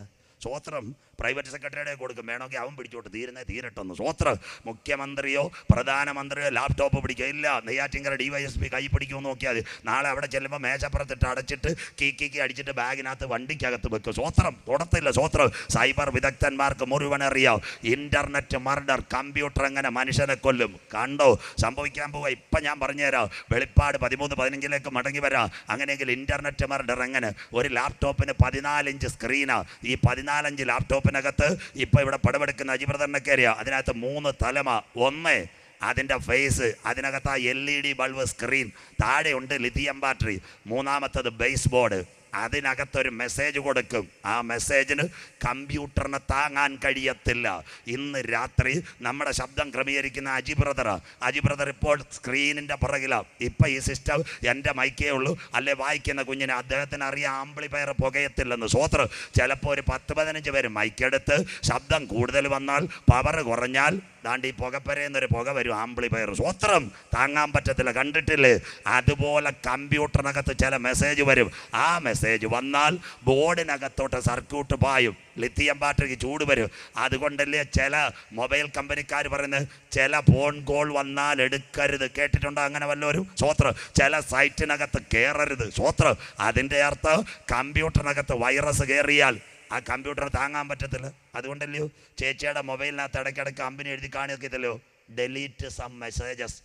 സ്വോത്രം പ്രൈവറ്റ് സെക്രട്ടറിയുടെ കൊടുക്കും. വേണമെങ്കിൽ അവൻ പിടിച്ചോട്ട് തീരുന്നേ തീരട്ടെന്ന്. സ്വത്ര. മുഖ്യമന്ത്രിയോ പ്രധാനമന്ത്രിയോ ലാപ്ടോപ്പ് പിടിക്കുക ഇല്ല Neyyattinkara D Y S P കൈ പിടിക്കുമെന്ന് നോക്കിയാൽ മതി. നാളെ അവിടെ ചെല്ലുമ്പോൾ മേശപ്പുറത്തിട്ട് അടച്ചിട്ട് കീക്കിക്ക് അടിച്ചിട്ട് ബാഗിനകത്ത് വണ്ടിക്കകത്ത് വെക്കും. സ്വത്രം. തുടത്തില്ല സ്വത്രം. സൈബർ വിദഗ്ധന്മാർക്ക് മുഴുവൻ അറിയാം. ഇന്റർനെറ്റ് മർഡർ കമ്പ്യൂട്ടർ എങ്ങനെ മനുഷ്യനെ കൊല്ലും? കണ്ടോ? സംഭവിക്കാൻ പോവുക ഇപ്പം ഞാൻ പറഞ്ഞുതരാം. വെളിപ്പാട് പതിമൂന്ന് പതിനഞ്ചിലേക്ക് മടങ്ങി വരാം. അങ്ങനെയെങ്കിൽ ഇന്റർനെറ്റ് മർഡർ എങ്ങനെ? ഒരു ലാപ്ടോപ്പിന് പതിനാലിഞ്ച് സ്ക്രീനാണ് ഈ പതിനാലഞ്ച് ലാപ്ടോപ്പിനകത്ത് ഇപ്പോൾ ഇവിടെ പടമെടുക്കുന്ന കയറിയ അതിനകത്ത് മൂന്ന് തലമ. ഒന്ന് അതിന്റെ ഫേസ് അതിനകത്ത് ആ L E D bulb screen താഴെയുണ്ട് lithium battery. മൂന്നാമത്തത് ബേസ് ബോർഡ് അതിനകത്തൊരു മെസ്സേജ് കൊടുക്കും. ആ മെസ്സേജിന് കമ്പ്യൂട്ടറിന് താങ്ങാൻ കഴിയത്തില്ല. ഇന്ന് രാത്രി നമ്മുടെ ശബ്ദം ക്രമീകരിക്കുന്ന അജി ബ്രദർ അജി ബ്രദർ ഇപ്പോൾ സ്ക്രീനിന്റെ പുറകിലാണ് ഇപ്പം ഈ സിസ്റ്റം എന്റെ മൈക്കേ ഉള്ളൂ. അല്ലെ വായിക്കുന്ന കുഞ്ഞിനെ? അദ്ദേഹത്തിന് അറിയാം ആംപ്ലിഫയർ പുകയത്തില്ലെന്ന്. സ്വോത്രം ചിലപ്പോൾ ഒരു പത്ത് പതിനഞ്ച് പേര് മൈക്കെടുത്ത് ശബ്ദം കൂടുതൽ വന്നാൽ പവർ കുറഞ്ഞാൽ ദാണ്ട് ഈ പുകപ്പരയെന്നൊരു പുക വരും ആംപ്ലിഫയർ സ്വത്രം താങ്ങാൻ പറ്റത്തില്ല കണ്ടിട്ടില്ലേ? അതുപോലെ കമ്പ്യൂട്ടറിനകത്ത് ചില മെസ്സേജ് വരും. ആ മെസ്സേജ് വന്നാൽ ബോർഡിനകത്തോട്ട് സർക്യൂട്ട് പായും. ലിത്തിയം ബാറ്ററിക്ക് ചൂട് വരും. അതുകൊണ്ടല്ലേ ചില മൊബൈൽ കമ്പനിക്കാർ പറയുന്നത് ചില ഫോൺ കോൾ വന്നാൽ എടുക്കരുത്. കേട്ടിട്ടുണ്ടോ അങ്ങനെ വല്ലവരും? സ്വോത്രം. ചില സൈറ്റിനകത്ത് കയറരുത് സ്വോത്രം. അതിന്റെ അർത്ഥം കമ്പ്യൂട്ടറിനകത്ത് വൈറസ് കയറിയാൽ ആ കമ്പ്യൂട്ടർ താങ്ങാൻ പറ്റത്തില്ല. അതുകൊണ്ടല്ലയോ? ചേച്ചിയുടെ മൊബൈലിനകത്ത് ഇടയ്ക്കിടയ്ക്ക് കമ്പനി എഴുതി കാണിക്കത്തില്ലയോ ഡെലീറ്റ് സം മെസ്സേജസ്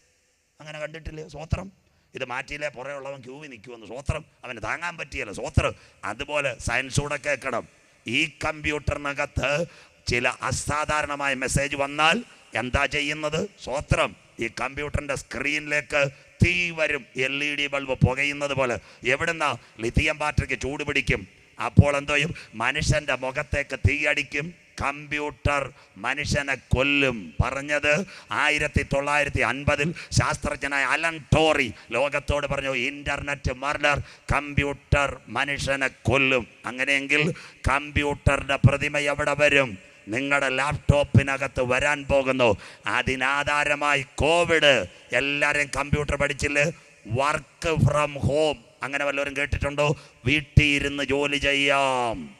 അങ്ങനെ കണ്ടിട്ടില്ലേ? സ്വോത്രം ഇത് മാറ്റിയില്ലേ? പുറകെ ഉള്ളവൻ ക്യൂവിൽ നിൽക്കുമെന്ന്. സ്വോത്രം അവന് താങ്ങാൻ പറ്റിയല്ല. സ്വോത്രം അതുപോലെ സയൻസൂടെ കേൾക്കണം. ഈ കമ്പ്യൂട്ടറിനകത്ത് ചില അസാധാരണമായ മെസ്സേജ് വന്നാൽ എന്താ ചെയ്യുന്നത്? സ്വോത്രം ഈ കമ്പ്യൂട്ടറിന്റെ സ്ക്രീനിലേക്ക് തീ വരും. എൽ ഇ ഡി ബൾബ് പുകയുന്നത് പോലെ. എവിടുന്ന? ലിഥിയം ബാറ്ററിക്ക് ചൂട് പിടിക്കും. അപ്പോൾ എന്തോ ചെയ്യും? മനുഷ്യന്റെ മുഖത്തേക്ക് തീയടിക്കും. കമ്പ്യൂട്ടർ മനുഷ്യനെ കൊല്ലും. പറഞ്ഞത് ആയിരത്തി തൊള്ളായിരത്തി അൻപതിൽ ശാസ്ത്രജ്ഞനായ അലൻ ടോറി ലോകത്തോട് പറഞ്ഞു ഇന്റർനെറ്റ് മർഡർ കമ്പ്യൂട്ടർ മനുഷ്യനെ കൊല്ലും. അങ്ങനെയെങ്കിൽ കമ്പ്യൂട്ടറിന്റെ പ്രതിമ എവിടെ വരും? നിങ്ങളുടെ ലാപ്ടോപ്പിനകത്ത് വരാൻ പോകുന്നു. അതിനാധാരമായി കോവിഡ്. എല്ലാവരെയും കമ്പ്യൂട്ടർ പഠിച്ചില്ലേ? Work from home. അങ്ങനെ വല്ലവരും കേട്ടിട്ടുണ്ടോ? വീട്ടിൽ ഇരുന്ന് ജോലി ചെയ്യാം.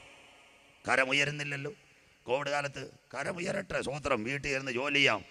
കരമുയരുന്നില്ലല്ലോ. കോവിഡ് കാലത്ത് കരമുയരട്ടെ സ്വത്രം വീട്ടിൽ ഇരുന്ന് ജോലി ചെയ്യാം.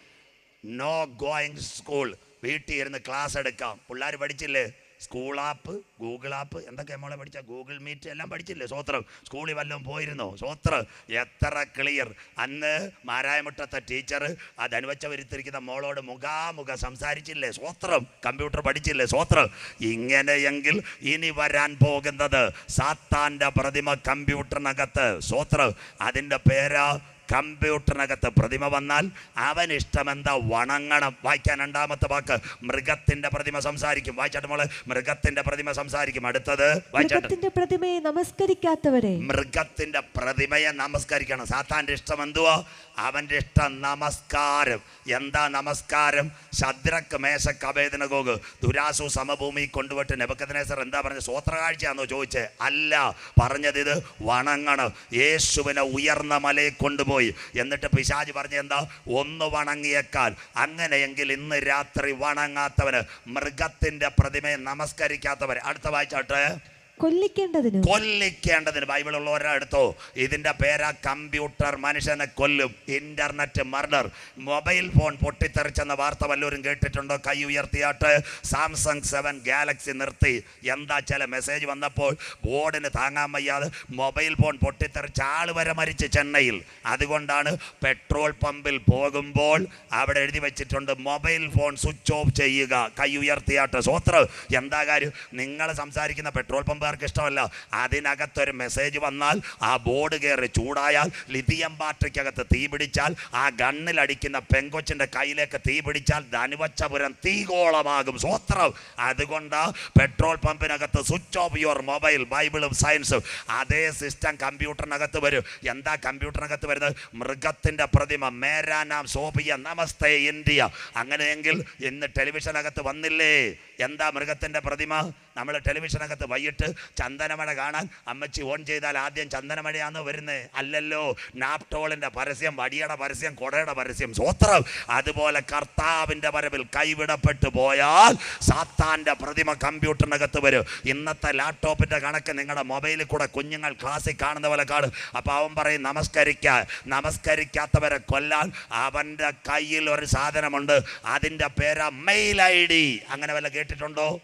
നോ ഗോയിങ് സ്കൂൾ വീട്ടിൽ ഇരുന്ന് ക്ലാസ് എടുക്കാം. പിള്ളേർ പഠിച്ചില്ലേ? സ്കൂൾ ആപ്പ് ഗൂഗിൾ ആപ്പ് എന്തൊക്കെ മോളെ പഠിച്ച? ഗൂഗിൾ മീറ്റ് എല്ലാം പഠിച്ചില്ലേ? സ്വോത്രം സ്കൂളിൽ വല്ലതും പോയിരുന്നോ? സ്വോത്രം എത്ര ക്ലിയർ അന്ന് മാരായമുട്ടത്തെ ടീച്ചർ ആ ധനുവച്ച വരുത്തിരിക്കുന്ന മോളോട് മുഖാമുഖ സംസാരിച്ചില്ലേ? സ്വോത്രം കമ്പ്യൂട്ടർ പഠിച്ചില്ലേ? സ്വോത്രം ഇങ്ങനെയെങ്കിൽ ഇനി വരാൻ പോകുന്നത് സാത്താന്റെ പ്രതിമ കമ്പ്യൂട്ടറിനകത്ത്. സ്വോത്രം അതിന്റെ പേരാ കമ്പ്യൂട്ടറിനകത്ത് പ്രതിമ വന്നാൽ അവൻ ഇഷ്ടമെന്താ വണങ്ങണം. വായിക്കാൻ രണ്ടാമത്തെ വാക്ക് മൃഗത്തിന്റെ പ്രതിമ സംസാരിക്കും. വായിച്ചാട്ട് മോളെ മൃഗത്തിന്റെ പ്രതിമ സംസാരിക്കും. അടുത്തത് മൃഗത്തിന്റെ പ്രതിമയെ നമസ്കരിക്കാത്തവരെ. മൃഗത്തിന്റെ പ്രതിമയെ നമസ്കരിക്കണം. സാത്താന്റെ ഇഷ്ടം എന്തുവാ? അവന്റെ ഇഷ്ടം നമസ്കാരം. എന്താ നമസ്കാരം? ശദ്രക്ക് മേശക്ക് അഭേദന ഗോഗ് ദുരാസു സമഭൂമി കൊണ്ടുപോയിട്ട് നെബക്കത്തിനേസർ എന്താ പറഞ്ഞത് സ്വോത്രകാഴ്ചയാണെന്നോ ചോദിച്ചേ? അല്ല പറഞ്ഞത് ഇത് വണങ്ങണം. യേശുവിനെ ഉയർന്ന മലയെ കൊണ്ടുപോയി എന്നിട്ട് പിശാജ് പറഞ്ഞ എന്താ? ഒന്ന് വണങ്ങിയേക്കാൽ അങ്ങനെയെങ്കിൽ ഇന്ന് രാത്രി വണങ്ങാത്തവന് മൃഗത്തിന്റെ പ്രതിമയെ നമസ്കരിക്കാത്തവർ അടുത്ത വായിച്ചാട്ടെ. കൊല്ലിക്കേണ്ടതിനും? കൊല്ലിക്കേണ്ടതിന് ബൈബിൾ ഉള്ളവരെടുത്തോ ഇതിന്റെ പേരാ കമ്പ്യൂട്ടർ മനുഷ്യനെ കൊല്ലും. Internet murder. മൊബൈൽ ഫോൺ പൊട്ടിത്തെറിച്ചെന്ന വാർത്ത വല്ലവരും കേട്ടിട്ടുണ്ടോ? കൈ ഉയർത്തിയാട്ട്. സാംസങ് സെവൻ ഗാലക്സി നിർത്തി. എന്താ ചില മെസ്സേജ് വന്നപ്പോൾ ബോർഡിന് താങ്ങാൻ വയ്യാതെ മൊബൈൽ ഫോൺ പൊട്ടിത്തെറിച്ച ആൾ വരെ മരിച്ച് ചെന്നൈയിൽ. അതുകൊണ്ടാണ് പെട്രോൾ പമ്പിൽ പോകുമ്പോൾ അവിടെ എഴുതി വെച്ചിട്ടുണ്ട് മൊബൈൽ ഫോൺ സ്വിച്ച് ഓഫ് ചെയ്യുക. കൈ ഉയർത്തിയാട്ട്. സ്വത്ര എന്താ കാര്യം? നിങ്ങൾ സംസാരിക്കുന്ന പെട്രോൾ പമ്പുകാർക്ക് ഇഷ്ടമല്ല. അതിനകത്തൊരു മെസ്സേജ് വന്നാൽ ആ ബോർഡ് കയറി ചൂടായാൽ ലിഥിയം ബാറ്ററിക്കകത്ത് തീ പിടിച്ചാൽ ആ ഗണ്ണിലടിക്കുന്ന പെങ്കൊച്ചിന്റെ കയ്യിലേക്ക് തീ പിടിച്ചാൽ ധനുവച്ചപുരം തീകോളമാകും. സ്വോത്രം. അതുകൊണ്ട് പെട്രോൾ പമ്പിനകത്ത് സ്വിച്ച് ഓഫ് യുവർ മൊബൈൽ ബൈബിളും സയൻസും അതേ സിസ്റ്റം കമ്പ്യൂട്ടറിനകത്ത് വരും. എന്താ കമ്പ്യൂട്ടറിനകത്ത് വരുന്നത്? മൃഗത്തിന്റെ പ്രതിമ മേരാനാം സോഫിയ നമസ്തേ ഇന്ത്യ. അങ്ങനെയെങ്കിൽ ഇന്ന് ടെലിവിഷനകത്ത് വന്നില്ലേ? എന്താ മൃഗത്തിന്റെ പ്രതിമ? നമ്മൾ ടെലിവിഷനകത്ത് വൈകിട്ട് ചന്ദനമഴ കാണാൻ അമ്മച്ചി ഓൺ ചെയ്താൽ ആദ്യം ചന്ദനമഴയാണ് വരുന്നത് അല്ലല്ലോ നാപ്ടോളിന്റെ പരസ്യം വടിയുടെ പരസ്യം കൊടയുടെ പരസ്യം സ്വോത്രം. അതുപോലെ കർത്താവിന്റെ വരവിൽ കൈവിടപ്പെട്ടു പോയാൽ സാത്താന്റെ പ്രതിമ കമ്പ്യൂട്ടറിനകത്ത് വരും. ഇന്നത്തെ ലാപ്ടോപ്പിന്റെ കണക്ക് നിങ്ങളുടെ മൊബൈലിൽ കൂടെ കുഞ്ഞുങ്ങൾ ക്ലാസ്സിൽ കാണുന്ന പോലെ കാണും. അപ്പോൾ അവൻ പറയും നമസ്കരിക്കാൻ നമസ്കരിക്കാത്തവരെ കൊല്ലാൻ അവന്റെ കയ്യിൽ ഒരു സാധനമുണ്ട്. അതിന്റെ പേരാ മെയിൽ ഐ ഡി. അങ്ങനെ വല്ല കേട്ടിട്ടുണ്ടോ?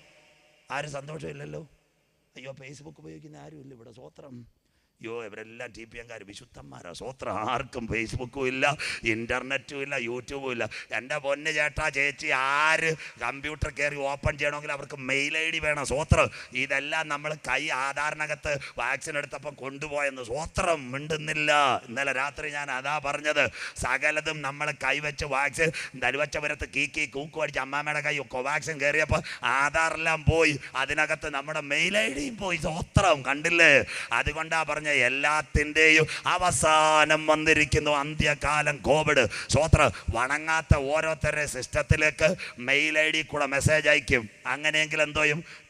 ആരും സന്തോഷമില്ലല്ലോ. അയ്യോ ഫേസ്ബുക്ക് ഉപയോഗിക്കുന്ന ആരുമില്ല ഇവിടെ സ്വോത്രം. അയ്യോ ഇവരെല്ലാം ടി പി എംകാർ വിശുദ്ധന്മാരാ. സ്വോത്രം ആർക്കും ഫേസ്ബുക്കും ഇല്ല ഇന്റർനെറ്റും ഇല്ല യൂട്യൂബും ഇല്ല. എന്റെ പൊന്ന് ചേട്ടാ ചേച്ചി ആര് കമ്പ്യൂട്ടർ കയറി ഓപ്പൺ ചെയ്യണമെങ്കിൽ അവർക്ക് മെയിൽ ഐ ഡി വേണം. സ്വോത്രം ഇതെല്ലാം നമ്മൾ കൈ ആധാറിനകത്ത് വാക്സിൻ എടുത്തപ്പം കൊണ്ടുപോയെന്ന്. സ്വത്രം മിണ്ടുന്നില്ല. ഇന്നലെ രാത്രി ഞാൻ അതാ പറഞ്ഞത്. സകലതും നമ്മൾ കൈവച്ച് വാക്സിൻ ദലുവച്ചപുരത്ത് കീക്കി കൂക്കു അടിച്ച് അമ്മാമ്മയുടെ കൈ കോവാക്സിൻ കയറിയപ്പോൾ ആധാറെല്ലാം പോയി. അതിനകത്ത് നമ്മുടെ മെയിൽ ഐ ഡിയും പോയി. സ്വത്രം കണ്ടില്ലേ? അതുകൊണ്ടാ പറഞ്ഞ എല്ലാത്തിന്റെയും അവസാനം വന്നിരിക്കുന്നു അന്ത്യകാലം കോവിഡ്. സ്വത്ര വണങ്ങാത്ത ഓരോരുത്തരുടെ സിസ്റ്റത്തിലേക്ക് മെയിൽ ഐ ഡി കൂടെ മെസ്സേജ് അയക്കും. അങ്ങനെയെങ്കിൽ എന്തോ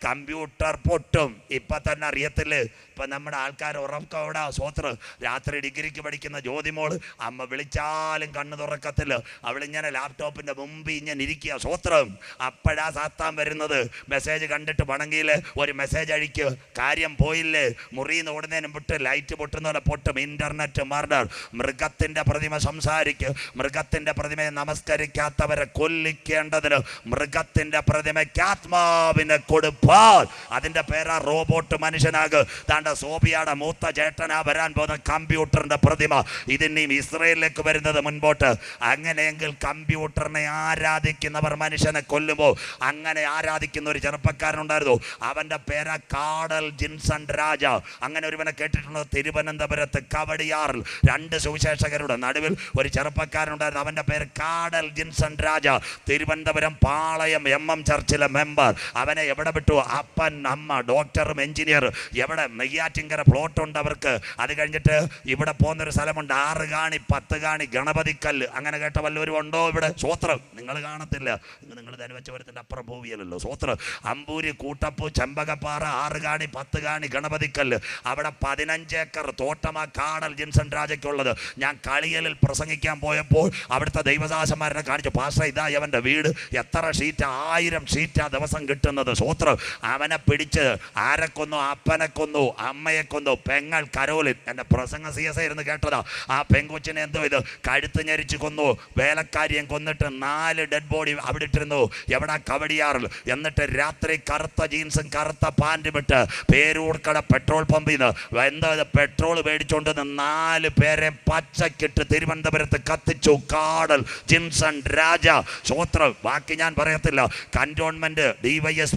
കമ്പ്യൂട്ടർ പൊട്ടും. ഇപ്പം തന്നെ അറിയത്തില്ലേ? ഇപ്പം നമ്മുടെ ആൾക്കാർ ഉറക്കവിടെ സ്വോത്ര രാത്രി ഡിഗ്രിക്ക് പഠിക്കുന്ന ജ്യോതിമോൾ അമ്മ വിളിച്ചാലും കണ്ണു തുറക്കത്തില്ല. അവളിങ്ങനെ ലാപ്ടോപ്പിന്റെ മുമ്പിൽ ഇങ്ങനെ ഇരിക്കുക. സ്വോത്രം അപ്പോഴാ സാത്താൻ വരുന്നത്? മെസ്സേജ് കണ്ടിട്ട് പണങ്കിയിൽ ഒരു മെസ്സേജ് അഴിക്കുക കാര്യം പോയില്ലേ? മുറിയിൽ നിന്ന് ഓടുന്നതിന് വിട്ട് ലൈറ്റ് പൊട്ടുന്ന പോലെ പൊട്ടും. ഇന്റർനെറ്റ് മർഡർ മൃഗത്തിന്റെ പ്രതിമ സംസാരിക്കും. മൃഗത്തിന്റെ പ്രതിമയെ നമസ്കരിക്കാത്തവരെ കൊല്ലിക്കേണ്ടതിന് മൃഗത്തിന്റെ പ്രതിമയ്ക്ക് ആത്മാവിനെ കൊടുപ്പാൽ അതിന്റെ പേരാ റോബോട്ട് മനുഷ്യനാകും. താണ്ട സോബിയുടെ മൂത്ത ചേട്ടനാ വരാൻ പോകുന്ന കമ്പ്യൂട്ടറിന്റെ പ്രതിമ. ഇതിനെയും ഇസ്രയേലിലേക്ക് വരുന്നത് മുൻപോട്ട്. അങ്ങനെയെങ്കിൽ കമ്പ്യൂട്ടറിനെ ആരാധിക്കുന്നവർ മനുഷ്യനെ കൊല്ലുമ്പോൾ അങ്ങനെ ആരാധിക്കുന്ന ഒരു ചെറുപ്പക്കാരനുണ്ടായിരുന്നു. അവന്റെ പേരാ കാടൽ ജിൻസൺ രാജ. അങ്ങനെ ഒരുവനെ കേട്ടിട്ടുണ്ടോ തിരുവനന്തപുരത്ത് കവടിയാറിൽ. രണ്ട് സുവിശേഷകരുടെ നടുവിൽ ഒരു ചെറുപ്പക്കാരനുണ്ടായിരുന്നു. അവന്റെ പേര് കാടൽ ജിൻസൺ രാജ. തിരുവനന്തപുരം പാളയം എം എം ചർച്ചിലെ മെമ്പർ. അവനെ എവിടെ വിട്ടു? അപ്പൻ അമ്മ ഡോക്ടറും എഞ്ചിനീയർ എവിടെ? നെയ്യാറ്റിങ്കര പ്ലോട്ട് ഉണ്ട് അവർക്ക്. അത് കഴിഞ്ഞിട്ട് ഇവിടെ പോകുന്നൊരു സ്ഥലമുണ്ട്. ആറ് കാണി പത്ത് കാണി ഗണപതിക്കല്ല്. അങ്ങനെ കേട്ട വല്ലവരും ഉണ്ടോ ഇവിടെ? സ്വോത്രം നിങ്ങൾ കാണത്തില്ല. നിങ്ങൾ ധനുവച്ചപുരത്തിന്റെ അപ്പുറം പോവിയല്ലോ സ്വോത്രം അമ്പൂരി കൂട്ടപ്പൂ ചെമ്പകപ്പാറ ആറ് കാണി പത്ത് കാണി ഗണപതിക്കല്ല്. അവിടെ പതിനഞ്ച് ഏക്കർ തോട്ടമാ കാണൽ ജിൻസൺ രാജയ്ക്കുള്ളത്. ഞാൻ കളിയലിൽ പ്രസംഗിക്കാൻ പോയപ്പോൾ അവിടുത്തെ ദൈവദാസന്മാരെ കാണിച്ചു പാസ്റ്റർ ഇതാ അവന്റെ വീട്. എത്ര ഷീറ്റ് ആയിരം ഷീറ്റ് ആ ദിവസം കിട്ടുന്നത്. സ്വോത്രം അവനെ പിടിച്ച് ആരെ കൊന്നു? അപ്പനെ കൊന്നു അമ്മയെ കൊന്നു. പെങ്ങൾ കരോലിൻ എന്റെ പ്രസംഗ സി എസ് ആയിരുന്നു കേട്ടതാ. ആ പെങ്കൊച്ചിനെ എന്തോ ഇത്? കഴുത്ത് ഞെരിച്ച് കൊന്നു. വേലക്കാരിയും കൊന്നിട്ട് നാല് ഡെഡ് ബോഡി അവിടെ ഇട്ടിരുന്നു. എവിടെ കവടിയാറിൽ? എന്നിട്ട് രാത്രി കറുത്ത ജീൻസും കറുത്ത പാന്റും ഇട്ട് പേരൂർക്കട പെട്രോൾ പമ്പിൽ നിന്ന്. എന്താ ഇത് പെട്രോൾ മേടിച്ചോണ്ട് നാല് പേരെ പച്ചക്കിട്ട് തിരുവനന്തപുരത്ത് കത്തിച്ചു. കാടൽ ജിൻസൺ രാജ ശോത്ര ബാക്കി ഞാൻ പറയത്തില്ല. Cantonment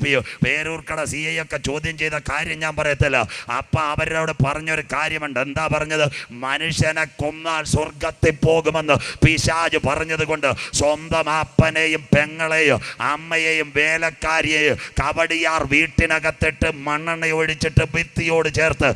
P Peroorkada C I ഒക്കെ ചോദ്യം ചെയ്ത കാര്യം ഞാൻ പറയത്തില്ല. അപ്പൊ അവരോട് പറഞ്ഞൊരു കാര്യമുണ്ട്. എന്താ പറഞ്ഞത്? മനുഷ്യനെ കൊന്നാൽ സ്വർഗത്തിൽ പോകുമെന്ന് പിശാജ് പറഞ്ഞത് കൊണ്ട് സ്വന്തം അപ്പനെയും പെങ്ങളെയും അമ്മയെയും വേലക്കാരിയെയും കവടിയാർ വീട്ടിനകത്തിട്ട് മണ്ണെണ്ണ ഒഴിച്ചിട്ട് ഭിത്തിയോട് ചേർത്ത്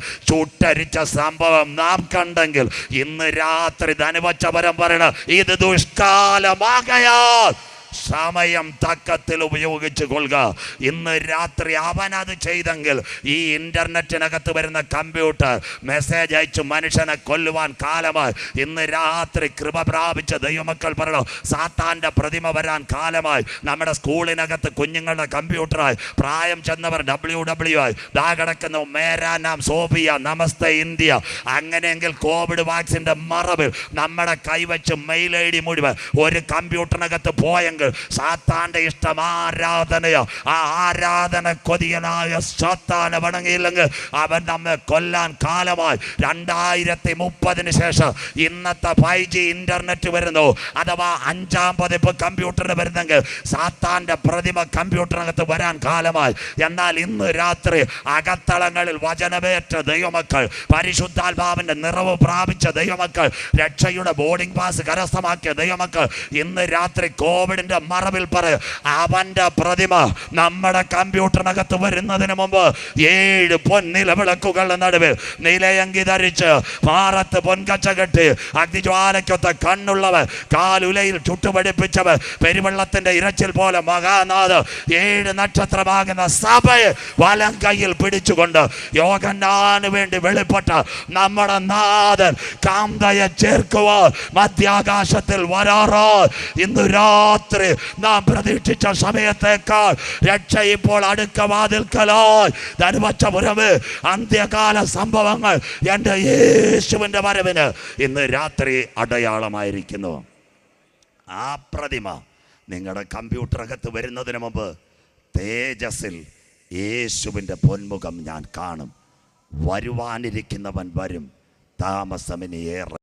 ചുട്ടരിച്ച സംഭവം നാം കണ്ടെങ്കിൽ ഇന്ന് രാത്രി ധനുവച്ചപരം പറയണ ഇത് ദുഷ്കാലമാകയാൽ സമയം തക്കത്തിൽ ഉപയോഗിച്ചു കൊള്ളുക. ഇന്ന് രാത്രി അവൻ അത് ചെയ്തെങ്കിൽ ഈ ഇന്റർനെറ്റിനകത്ത് വരുന്ന കമ്പ്യൂട്ടർ മെസ്സേജ് അയച്ചു മനുഷ്യനെ കൊല്ലുവാൻ കാലമായി. ഇന്ന് രാത്രി കൃപ പ്രാപിച്ച ദൈവമക്കൾ പറയണോ സാത്താന്റെ പ്രതിമ വരാൻ കാലമായി. നമ്മുടെ സ്കൂളിനകത്ത് കുഞ്ഞുങ്ങളുടെ കമ്പ്യൂട്ടറായി. പ്രായം ചെന്നവർ ഡബ്ല്യു ഡബ്ല്യു ആയി ദാ കിടക്കുന്നു. മേരാ നാം സോഫിയ നമസ്തേ ഇന്ത്യ. അങ്ങനെയെങ്കിൽ കോവിഡ് വാക്സിന്റെ മറവിൽ നമ്മുടെ കൈവച്ച് മെയിൽ ഐ ഡി മുഴുവൻ ഒരു കമ്പ്യൂട്ടറിനകത്ത് പോയെങ്കിൽ സാത്താന്റെ ഇഷ്ടം ആരാധനയോ ആ ആരാധന കൊതിയനായ സാത്താന വണങ്ങിയില്ലെങ്കിൽ അവൻ നമ്മെ കൊല്ലാൻ കാലമായി. രണ്ടായിരത്തി മുപ്പതിന് ശേഷം ഇന്നത്തെ ഫൈവ് ജി ഇന്റർനെറ്റ് വരുന്നു. അഥവാ അഞ്ചാം പതിപ്പ് കമ്പ്യൂട്ടറിന് വരുന്നെങ്കിൽ സാത്താന്റെ പ്രതിമ കമ്പ്യൂട്ടറിനകത്ത് വരാൻ കാലമായി. എന്നാൽ ഇന്ന് രാത്രി അകത്തളങ്ങളിൽ വചനമേറ്റ ദൈവമക്കൾ പരിശുദ്ധാത്മാവിന്റെ നിറവ് പ്രാപിച്ച ദൈവമക്കൾ രക്ഷയുടെ ബോർഡിംഗ് പാസ് കരസ്ഥമാക്കിയ ദൈവമക്കൾ ഇന്ന് രാത്രി കോവിഡിന്റെ മറവിൽ പറയും അവന്റെ പ്രതിമ നമ്മുടെ കമ്പ്യൂട്ടറിനകത്ത് വരുന്നതിന് മുമ്പ് ഏഴ് പൊന്നിലവിളക്കുകളുടെ നടുവിൽ നിലയങ്കി ധരിച്ച് പാറത്ത് പൊൻകച്ച കെട്ടി അഗ്നിജ്വാലയ്ക്കൊത്ത കണ്ണുള്ളവർ കാലുലയിൽ ചുട്ടുപഠിപ്പിച്ചവർ പെരുവെള്ളത്തിന്റെ ഇരച്ചിൽ പോലെ മഹാനാഥ് ഏഴ് നക്ഷത്രമാകുന്ന സഭയെ വലം കയ്യിൽ പിടിച്ചുകൊണ്ട് യോഗന്നാന് വേണ്ടി വെളിപ്പെട്ട നമ്മുടെ നാഥൻ കാന്തയെ ചേർക്കുവാൻ മധ്യാകാശത്തിൽ വരാറോ. ഇന്ന് രാത്രി നാം പ്രതീക്ഷിച്ച സമയത്തേക്കാൾ രക്ഷ ഇപ്പോൾ അടുക്ക ധനുപച്ച പുറമ് അന്ത്യകാല സംഭവങ്ങൾ എന്റെ യേശുവിന്റെ വരവിന് ഇന്ന് രാത്രി അടയാളമായിരിക്കുന്നു. ആ പ്രതിമ നിങ്ങളുടെ കമ്പ്യൂട്ടറകത്ത് വരുന്നതിന് മുമ്പ് തേജസ്സിൽ യേശുവിന്റെ പൊന്മുഖം ഞാൻ കാണും. വരുവാനിരിക്കുന്നവൻ വരും. താമസമിനി ഏറെ